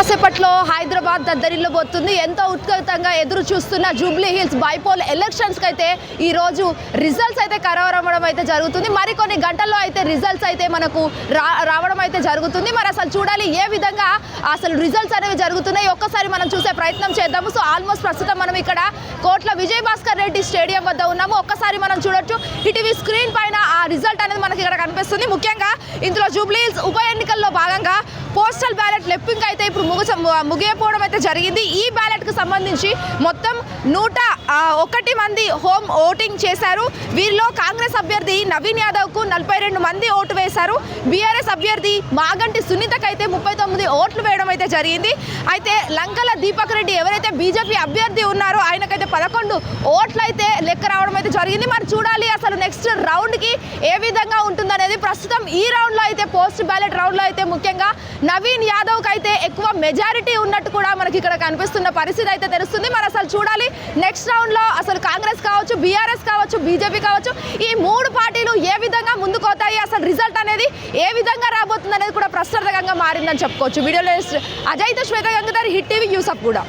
కాసేపట్లో హైదరాబాద్ దద్దరిల్లబోతుంది. ఎంతో ఉత్కంఠంగా ఎదురు చూస్తున్న జూబ్లీ హిల్స్ బైపోల్ ఎలక్షన్స్కి అయితే ఈ రోజు రిజల్ట్స్ అయితే ఖరారవ్వడం అయితే జరుగుతుంది. మరికొన్ని గంటల్లో అయితే రిజల్ట్స్ అయితే మనకు రా రావడం అయితే జరుగుతుంది. మరి అసలు చూడాలి ఏ విధంగా అసలు రిజల్ట్స్ అనేవి జరుగుతున్నాయి. ఒక్కసారి మనం చూసే ప్రయత్నం చేద్దాము. సో ఆల్మోస్ట్ ప్రస్తుతం మనం ఇక్కడ కోట్ల విజయ్ భాస్కర్ రెడ్డి స్టేడియం వద్ద ఉన్నాము. ఒక్కసారి మనం చూడొచ్చు. ఇటీవీ స్క్రీన్ పైన ఆ రిజల్ట్ అనేది మనకి ఇక్కడ కనిపిస్తుంది. ముఖ్యంగా ఇందులో జూబ్లీ హిల్స్ ఉప ఎన్నికల్లో భాగంగా పోస్టల్ బ్యాలెట్ లెప్పింగ్ అయితే ముగిస ముగియపోవడం అయితే జరిగింది. ఈ బ్యాలెట్కి సంబంధించి మొత్తం నూట ఒకటి మంది హోమ్ ఓటింగ్ చేశారు. వీరిలో కాంగ్రెస్ అభ్యర్థి నవీన్ యాదవ్కు నలభై రెండు మంది ఓటు వేశారు. బీఆర్ఎస్ అభ్యర్థి మాగంటి అయితే ముప్పై తొమ్మిది ఓట్లు వేయడం అయితే జరిగింది. అయితే లంకల దీపక్ రెడ్డి ఎవరైతే బీజేపీ అభ్యర్థి ఉన్నారో ఆయనకైతే పదకొండు ఓట్లు అయితే లెక్క రావడం అయితే జరిగింది. మరి చూడాలి అసలు నెక్స్ట్ రౌండ్కి ఏ విధంగా ఉంటుందనేది. ప్రస్తుతం ఈ రౌండ్లో అయితే పోస్ట్ బ్యాలెట్ రౌండ్లో అయితే ముఖ్యంగా నవీన్ యాదవ్కి అయితే ఎక్కువ మెజారిటీ ఉన్నట్టు కూడా మనకి ఇక్కడ కనిపిస్తున్న పరిస్థితి అయితే తెలుస్తుంది. మరి అసలు చూడాలి నెక్స్ట్ రౌండ్లో అసలు కాంగ్రెస్ కావచ్చు బీఆర్ఎస్ కావచ్చు బీజేపీ కావచ్చు ఈ మూడు పార్టీలు ఏ విధంగా ముందుకోతాయి అసలు రిజల్ట్ అనేది ఏ విధంగా రాబోతుంది అనేది కూడా మారిందని చెప్పుకోవచ్చు. వీడియోలో అజయ్తో శ్వేత గంగాధర్ హిట్ టీవీ యూసఫ్ కూడా.